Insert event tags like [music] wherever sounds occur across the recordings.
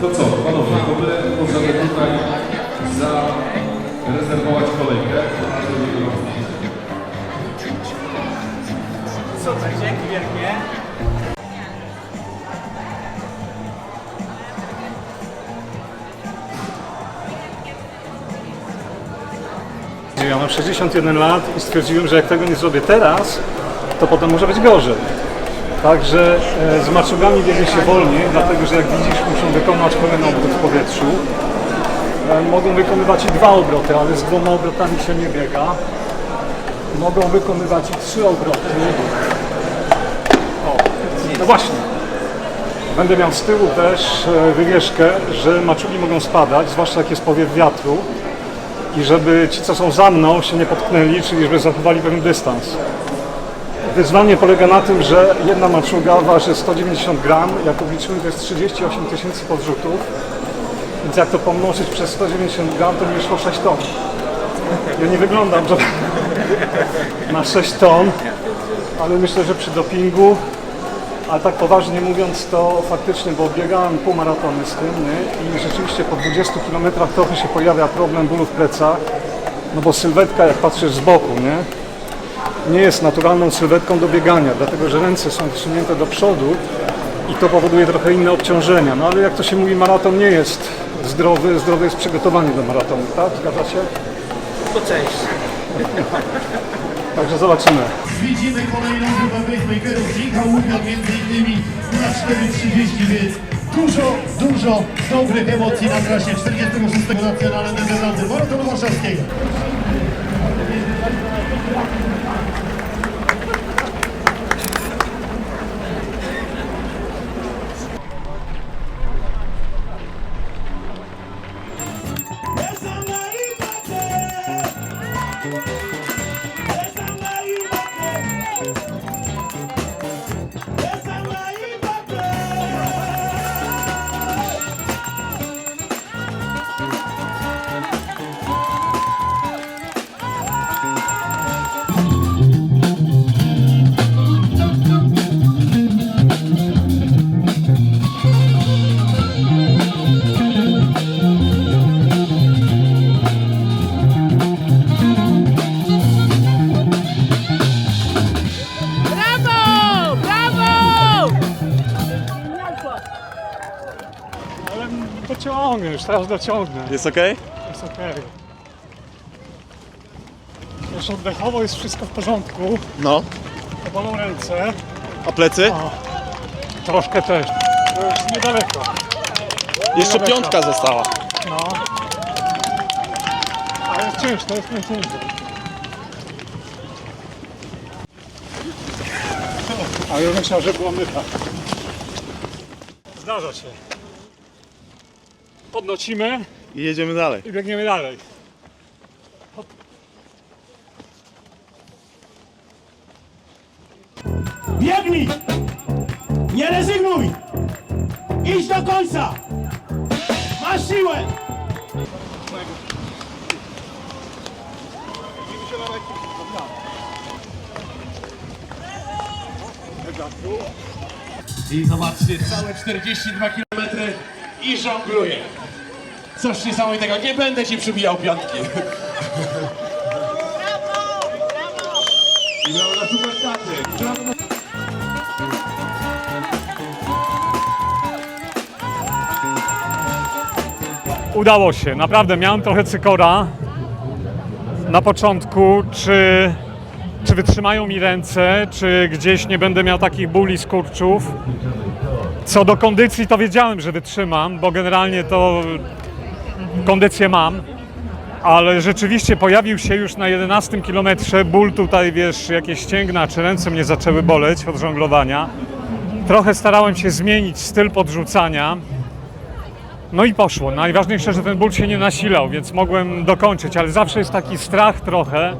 To co, panowie, to my możemy tutaj zarezerwować kolejkę. Super, dzięki wielkie. Ja mam 61 lat i stwierdziłem, że jak tego nie zrobię teraz, to potem może być gorzej. Także e, z maczugami biegnie się wolniej, dlatego że jak widzisz muszą wykonać pełen obrót w powietrzu. E, Mogą wykonywać i dwa obroty, ale z dwoma obrotami się nie biega. Mogą wykonywać i trzy obroty. O, no właśnie. Będę miał z tyłu też e, wywieszkę, że maczugi mogą spadać, zwłaszcza jak jest powiew wiatru i żeby ci, co są za mną, się nie potknęli, czyli żeby zachowali pewien dystans. Wyzwanie polega na tym, że jedna maczuga waży 190 gram, jak obliczymy to jest 38 tysięcy podrzutów, więc jak to pomnożyć przez 190 gram, to mi wyszło 6 ton. Ja nie wyglądam, że [laughs] na 6 ton, ale myślę, że przy dopingu, a tak poważnie mówiąc, to faktycznie, bo biegałem półmaratony z tym nie? i rzeczywiście po 20 km trochę się pojawia problem bólu w plecach, no bo sylwetka, jak patrzysz z boku, nie? Nie jest naturalną sylwetką do biegania, dlatego że ręce są wsunięte do przodu i to powoduje trochę inne obciążenia. No ale jak to się mówi, maraton nie jest zdrowy, zdrowe jest przygotowanie do maratonu, tak? Zgadza się? To cześć. Także zobaczymy. Widzimy kolejną grupę pacemakerów. Dzięka Łupian między innymi na 4.30, więc dużo, dużo dobrych emocji na trasie 46. Nacjonalnego Maratonu Warszawskiego. Ale dociągnę, już teraz dociągnę. Jest ok? Jest okej. Już oddechowo jest wszystko w porządku. No. Bolą ręce. A plecy? Troszkę też. To już niedaleko. Jeszcze piątka została. No. Ale jest ciężko, jest najciężej. A ja myślał, że była myta. Zdarza się. Podnocimy I jedziemy dalej. i biegniemy dalej. Biegnij! Nie rezygnuj! Idź do końca! Masz siłę! I zobaczcie, całe 42 km i żongluje. Coś niesamowitego. Nie będę ci przybijał piątki. I brawo dla. Brawo Udało się, naprawdę miałem trochę cykora na początku, czy, czy wytrzymają mi ręce, czy gdzieś nie będę miał takich bóli skurczów. Co do kondycji, to wiedziałem, że wytrzymam, bo generalnie to kondycję mam, ale rzeczywiście pojawił się już na 11 kilometrze ból tutaj, wiesz, jakieś ścięgna czy ręce mnie zaczęły boleć od żonglowania. Trochę starałem się zmienić styl podrzucania, no i poszło. Najważniejsze, że ten ból się nie nasilał, więc mogłem dokończyć, ale zawsze jest taki strach trochę,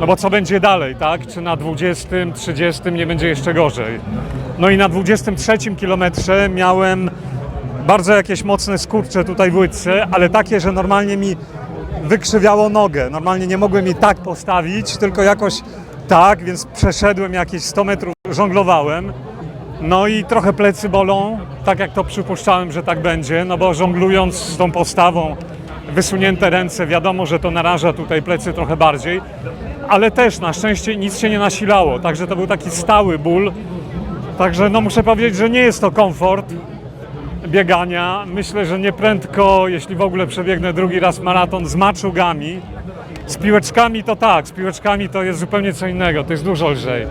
no bo co będzie dalej, tak? Czy na 20, 30 nie będzie jeszcze gorzej. No i na 23 kilometrze miałem bardzo jakieś mocne skurcze tutaj w łydce, ale takie, że normalnie mi wykrzywiało nogę. Normalnie nie mogłem jej tak postawić, tylko jakoś tak, więc przeszedłem jakieś 100 metrów, żonglowałem No i trochę plecy bolą, tak jak to przypuszczałem, że tak będzie, no bo żonglując z tą postawą, wysunięte ręce, wiadomo, że to naraża tutaj plecy trochę bardziej, ale też na szczęście nic się nie nasilało, także to był taki stały ból. Także no muszę powiedzieć, że nie jest to komfort biegania. Myślę, że nie prędko, jeśli w ogóle przebiegnę drugi raz maraton z maczugami. Z piłeczkami to tak, z piłeczkami to jest zupełnie co innego, to jest dużo lżej.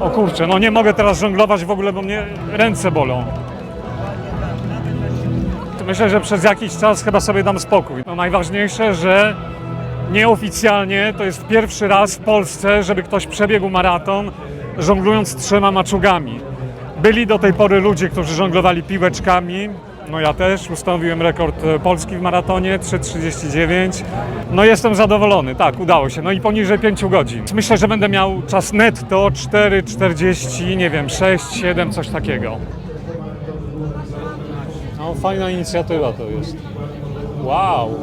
O kurczę, no nie mogę teraz żonglować w ogóle, bo mnie ręce bolą. Myślę, że przez jakiś czas chyba sobie dam spokój. No najważniejsze, że nieoficjalnie to jest pierwszy raz w Polsce, żeby ktoś przebiegł maraton żonglując trzema maczugami. Byli do tej pory ludzie, którzy żonglowali piłeczkami. No ja też ustanowiłem rekord e, Polski w maratonie 3.39. No jestem zadowolony, tak, udało się. No i poniżej 5 godzin. Myślę, że będę miał czas netto 4.40, nie wiem, 6, 7, coś takiego. No fajna inicjatywa to jest. Wow.